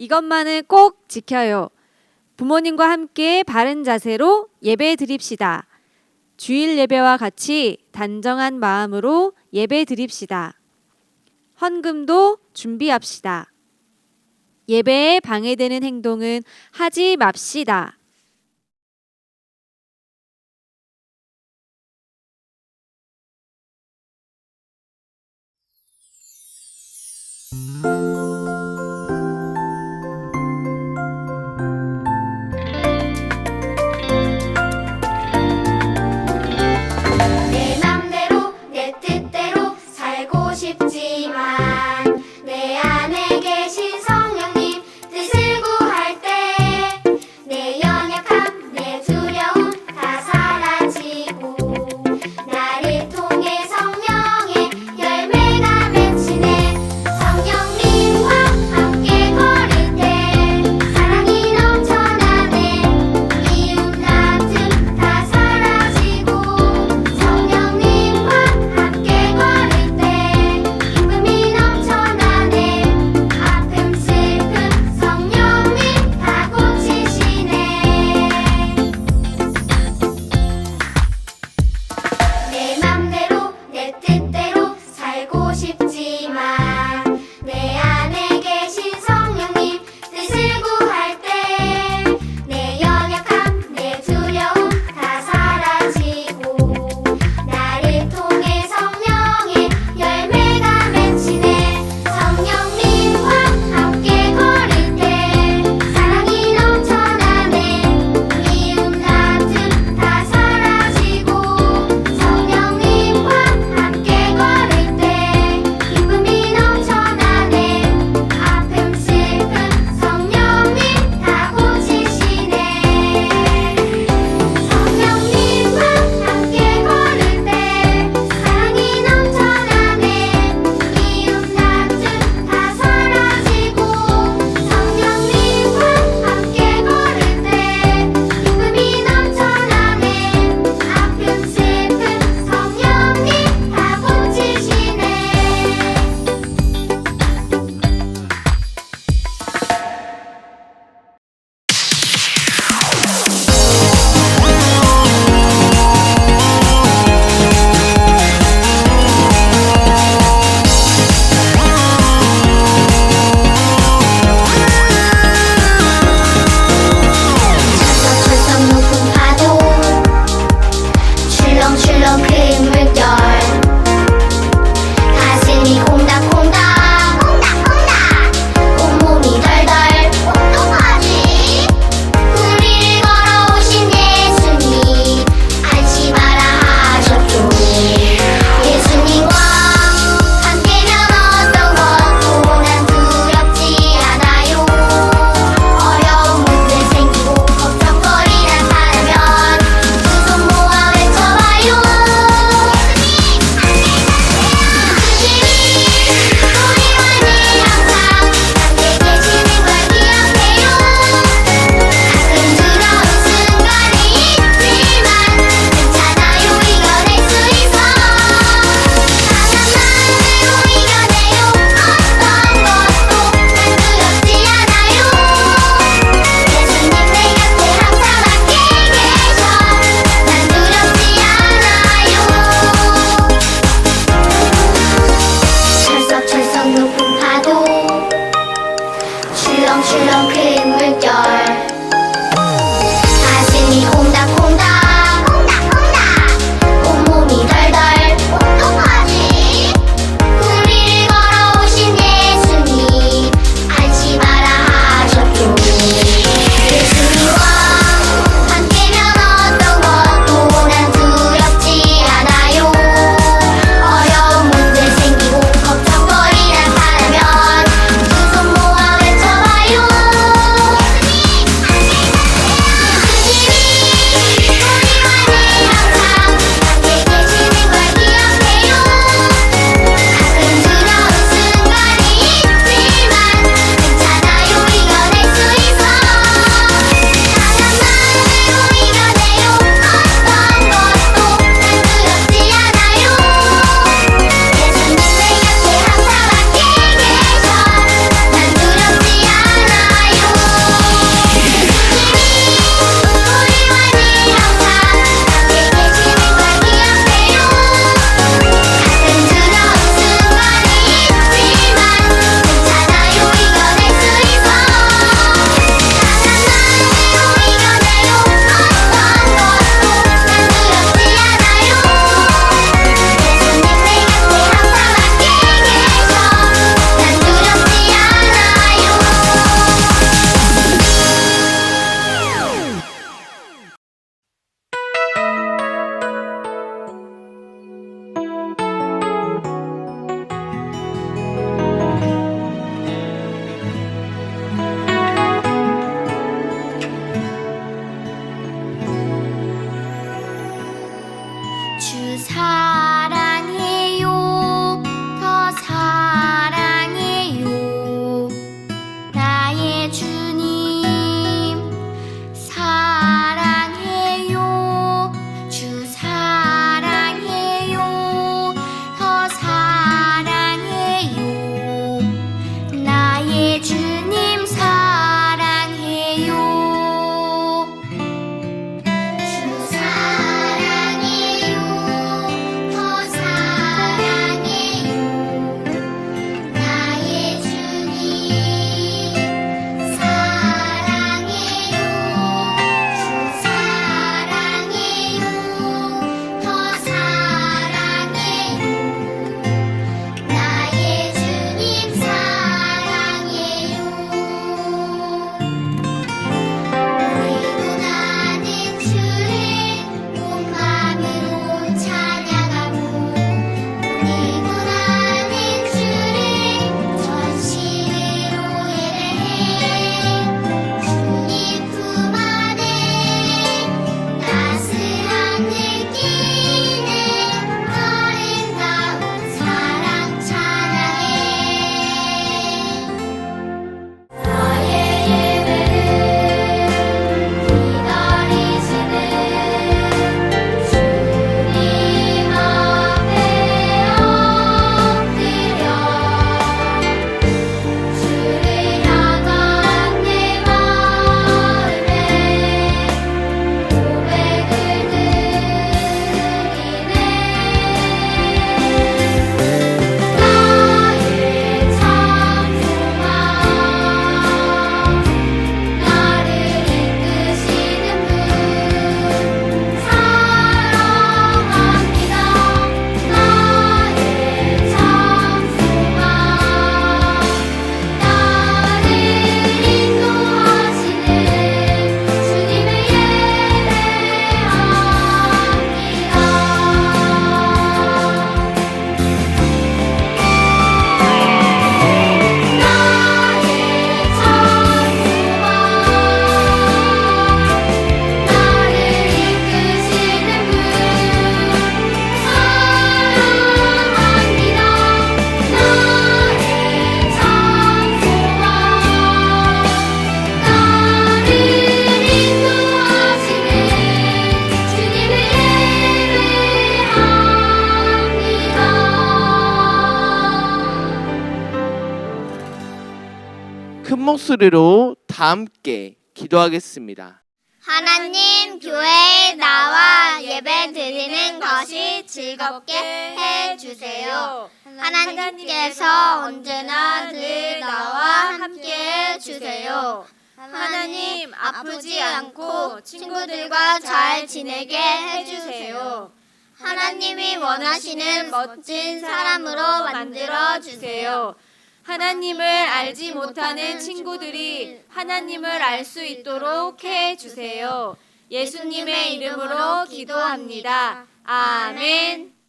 이것만은 꼭 지켜요. 부모님과 함께 바른 자세로 예배 드립시다. 주일 예배와 같이 단정한 마음으로 예배 드립시다. 헌금도 준비합시다. 예배에 방해되는 행동은 하지 맙시다. 목소리로 다 함께 기도하겠습니다. 하나님 교회에 나와 예배 드리는 것이 즐겁게 해 주세요. 하나님께서 언제나 늘 나와 함께 해 주세요. 하나님 아프지 않고 친구들과 잘 지내게 해 주세요. 하나님이 원하시는 멋진 사람으로 만들어 주세요. 하나님을 알지 못하는 친구들이 하나님을 알 수 있도록 해 주세요. 예수님의 이름으로 기도합니다. 아멘.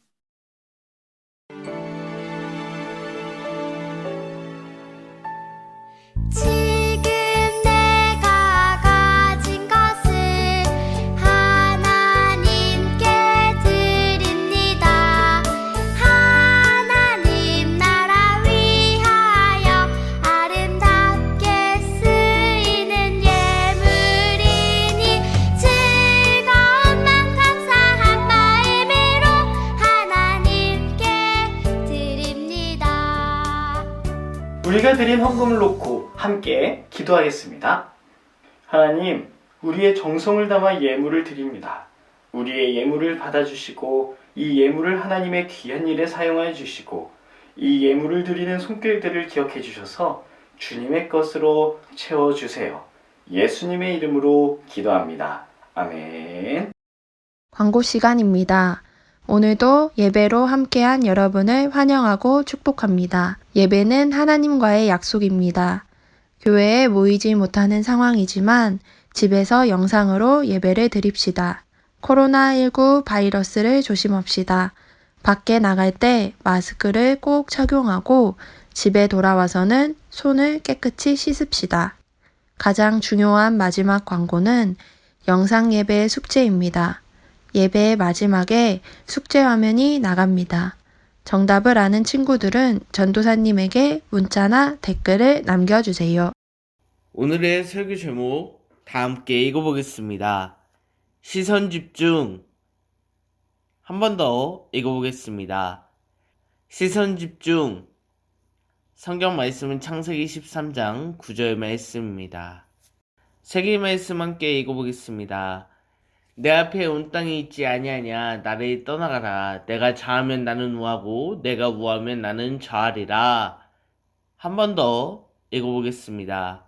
우리가 드린 헌금을 놓고 함께 기도하겠습니다. 하나님, 우리의 정성을 담아 예물을 드립니다. 우리의 예물을 받아주시고 이 예물을 하나님의 귀한 일에 사용하여 주시고 이 예물을 드리는 손길들을 기억해 주셔서 주님의 것으로 채워 주세요. 예수님의 이름으로 기도합니다. 아멘. 광고 시간입니다. 오늘도 예배로 함께한 여러분을 환영하고 축복합니다. 예배는 하나님과의 약속입니다. 교회에 모이지 못하는 상황이지만 집에서 영상으로 예배를 드립시다. 코로나19 바이러스를 조심합시다. 밖에 나갈 때 마스크를 꼭 착용하고 집에 돌아와서는 손을 깨끗이 씻읍시다. 가장 중요한 마지막 광고는 영상 예배 숙제입니다. 예배의 마지막에 숙제 화면이 나갑니다. 정답을 아는 친구들은 전도사님에게 문자나 댓글을 남겨주세요. 오늘의 설교 제목 다 함께 읽어보겠습니다. 시선 집중. 한 번 더 읽어보겠습니다. 시선 집중. 성경 말씀은 창세기 13장 9절 말씀입니다. 세계 말씀 함께 읽어보겠습니다. 내 앞에 온 땅이 있지 아니하냐? 나를 떠나가라. 내가 좌하면 나는 우하고 내가 우하면 나는 좌하리라. 한 번 더 읽어보겠습니다.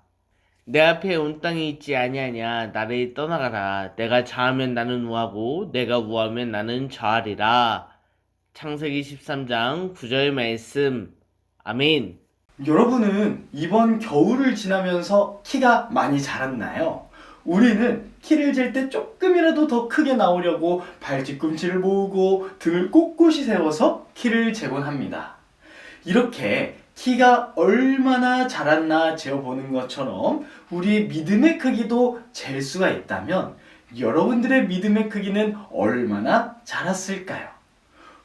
내 앞에 온 땅이 있지 아니하냐? 나를 떠나가라. 내가 좌하면 나는 우하고 내가 우하면 나는 좌하리라. 창세기 13장 9절 말씀. 아멘. 여러분은 이번 겨울을 지나면서 키가 많이 자랐나요? 우리는 키를 잴 때 조금이라도 더 크게 나오려고 발 뒤꿈치를 모으고 등을 꼿꼿이 세워서 키를 재곤 합니다. 이렇게 키가 얼마나 자랐나 재어보는 것처럼 우리의 믿음의 크기도 잴 수가 있다면 여러분들의 믿음의 크기는 얼마나 자랐을까요?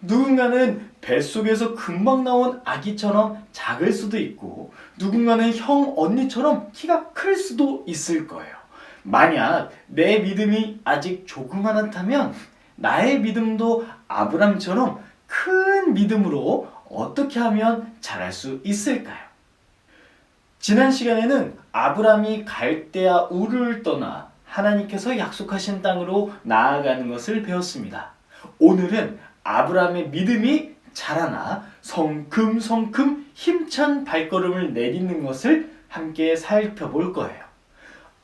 누군가는 뱃속에서 금방 나온 아기처럼 작을 수도 있고 누군가는 형 언니처럼 키가 클 수도 있을 거예요. 만약 내 믿음이 아직 조그만하다면 나의 믿음도 아브람처럼 큰 믿음으로 어떻게 하면 자랄 수 있을까요? 지난 시간에는 아브람이 갈대아 우르를 떠나 하나님께서 약속하신 땅으로 나아가는 것을 배웠습니다. 오늘은 아브람의 믿음이 자라나 성큼성큼 힘찬 발걸음을 내딛는 것을 함께 살펴볼 거예요.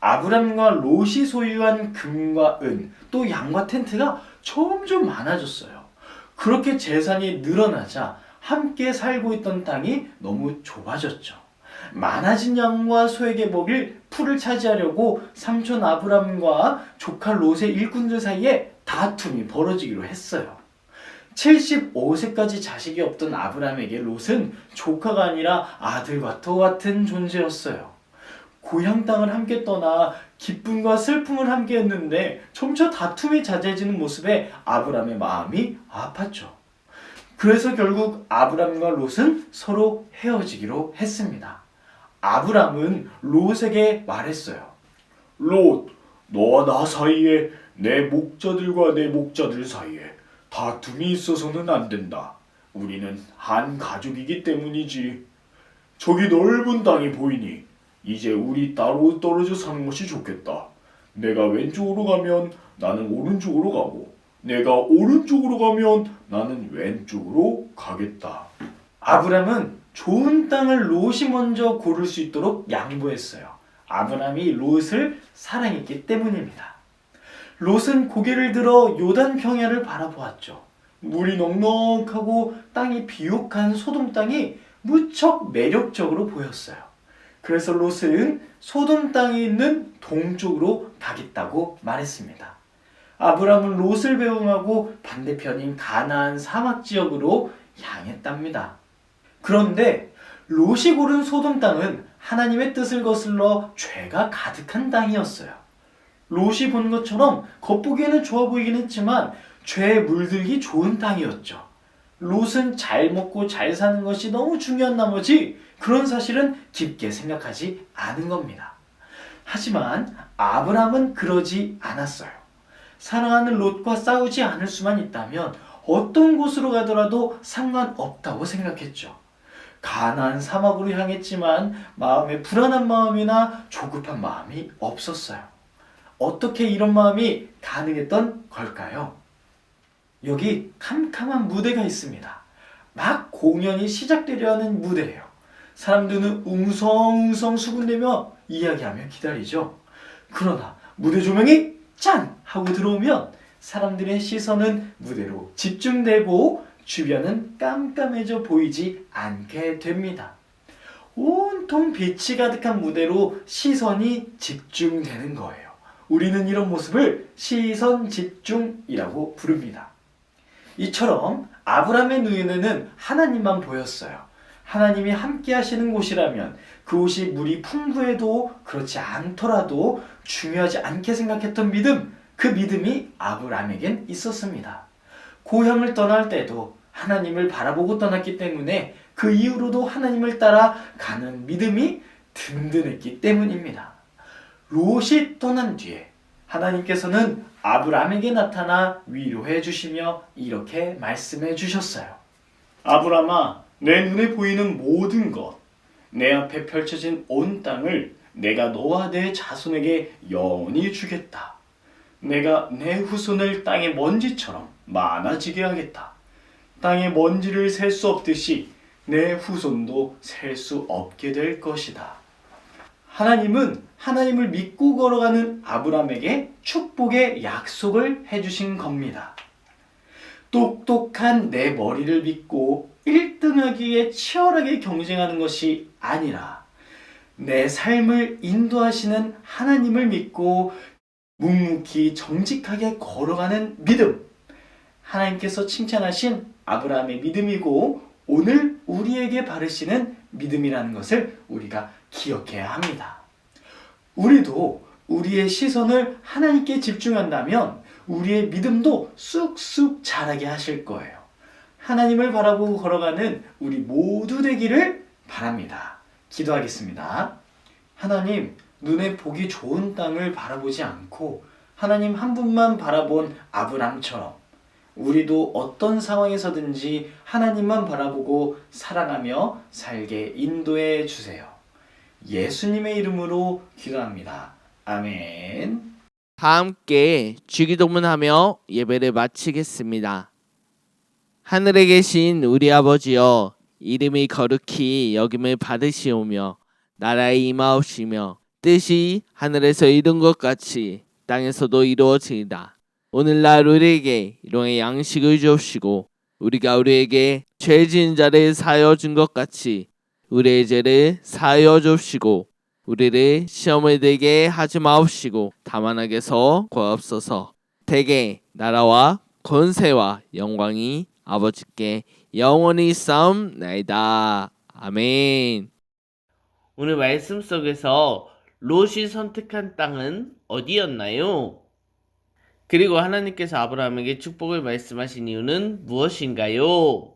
아브람과 롯이 소유한 금과 은, 또 양과 텐트가 점점 많아졌어요. 그렇게 재산이 늘어나자 함께 살고 있던 땅이 너무 좁아졌죠. 많아진 양과 소에게 먹일 풀을 차지하려고 삼촌 아브람과 조카 롯의 일꾼들 사이에 다툼이 벌어지기로 했어요. 75세까지 자식이 없던 아브람에게 롯은 조카가 아니라 아들과 또 같은 존재였어요. 고향 땅을 함께 떠나 기쁨과 슬픔을 함께 했는데 점차 다툼이 잦아지는 모습에 아브람의 마음이 아팠죠. 그래서 결국 아브람과 롯은 서로 헤어지기로 했습니다. 아브람은 롯에게 말했어요. 롯, 너와 나 사이에 내 목자들과 내 목자들 사이에 다툼이 있어서는 안 된다. 우리는 한 가족이기 때문이지. 저기 넓은 땅이 보이니 이제 우리 따로 떨어져 사는 것이 좋겠다. 내가 왼쪽으로 가면 나는 오른쪽으로 가고, 내가 오른쪽으로 가면 나는 왼쪽으로 가겠다. 아브람은 좋은 땅을 롯이 먼저 고를 수 있도록 양보했어요. 아브람이 롯을 사랑했기 때문입니다. 롯은 고개를 들어 요단 평야를 바라보았죠. 물이 넉넉하고 땅이 비옥한 소돔 땅이 무척 매력적으로 보였어요. 그래서 롯은 소돔 땅에 있는 동쪽으로 가겠다고 말했습니다. 아브람은 롯을 배웅하고 반대편인 가나안 사막 지역으로 향했답니다. 그런데 롯이 고른 소돔 땅은 하나님의 뜻을 거슬러 죄가 가득한 땅이었어요. 롯이 본 것처럼 겉보기에는 좋아 보이긴 했지만 죄에 물들기 좋은 땅이었죠. 롯은 잘 먹고 잘 사는 것이 너무 중요한 나머지 그런 사실은 깊게 생각하지 않은 겁니다. 하지만 아브람은 그러지 않았어요. 사랑하는 롯과 싸우지 않을 수만 있다면 어떤 곳으로 가더라도 상관없다고 생각했죠. 가나안 사막으로 향했지만 마음에 불안한 마음이나 조급한 마음이 없었어요. 어떻게 이런 마음이 가능했던 걸까요? 여기 캄캄한 무대가 있습니다. 막 공연이 시작되려 하는 무대예요. 사람들은 웅성웅성 수군대며 이야기하며 기다리죠. 그러나 무대 조명이 짠! 하고 들어오면 사람들의 시선은 무대로 집중되고 주변은 깜깜해져 보이지 않게 됩니다. 온통 빛이 가득한 무대로 시선이 집중되는 거예요. 우리는 이런 모습을 시선 집중이라고 부릅니다. 이처럼 아브라함의 눈에는 하나님만 보였어요. 하나님이 함께 하시는 곳이라면 그곳이 물이 풍부해도 그렇지 않더라도 중요하지 않게 생각했던 믿음, 그 믿음이 아브라함에겐 있었습니다. 고향을 떠날 때도 하나님을 바라보고 떠났기 때문에 그 이후로도 하나님을 따라 가는 믿음이 든든했기 때문입니다. 롯이 떠난 뒤에 하나님께서는 아브라함에게 나타나 위로해 주시며 이렇게 말씀해 주셨어요. 아브라함아, 내 눈에 보이는 모든 것, 내 앞에 펼쳐진 온 땅을 내가 너와 내 자손에게 영원히 주겠다. 내가 내 후손을 땅의 먼지처럼 많아지게 하겠다. 땅의 먼지를 셀 수 없듯이 내 후손도 셀 수 없게 될 것이다. 하나님은 하나님을 믿고 걸어가는 아브라함에게 축복의 약속을 해주신 겁니다. 똑똑한 내 머리를 믿고 1등하기에 치열하게 경쟁하는 것이 아니라 내 삶을 인도하시는 하나님을 믿고 묵묵히 정직하게 걸어가는 믿음. 하나님께서 칭찬하신 아브라함의 믿음이고 오늘 우리에게 바르시는 믿음이라는 것을 우리가 기억해야 합니다. 우리도 우리의 시선을 하나님께 집중한다면 우리의 믿음도 쑥쑥 자라게 하실 거예요. 하나님을 바라보고 걸어가는 우리 모두 되기를 바랍니다. 기도하겠습니다. 하나님, 눈에 보기 좋은 땅을 바라보지 않고 하나님 한 분만 바라본 아브람처럼 우리도 어떤 상황에서든지 하나님만 바라보고 사랑하며 살게 인도해 주세요. 예수님의 이름으로 기도합니다. 아멘. 다 함께 주기도문하며 예배를 마치겠습니다. 하늘에 계신 우리 아버지여 이름이 거룩히 여김을 받으시오며 나라에 임하옵시며 뜻이 하늘에서 이룬 것 같이 땅에서도 이루어지이다. 오늘날 우리에게 일용의 양식을 주옵시고 우리가 우리에게 죄 지은 자를 사하여 준 것 같이 우리의 죄를 사하여 주옵시고 우리를 시험을 들게 하지 마옵시고 다만 악에서 구하옵소서 대개 나라와 권세와 영광이 아버지께 영원히 싸움나이다 아멘 오늘 말씀 속에서 롯이 선택한 땅은 어디였나요? 그리고 하나님께서 아브라함에게 축복을 말씀하신 이유는 무엇인가요?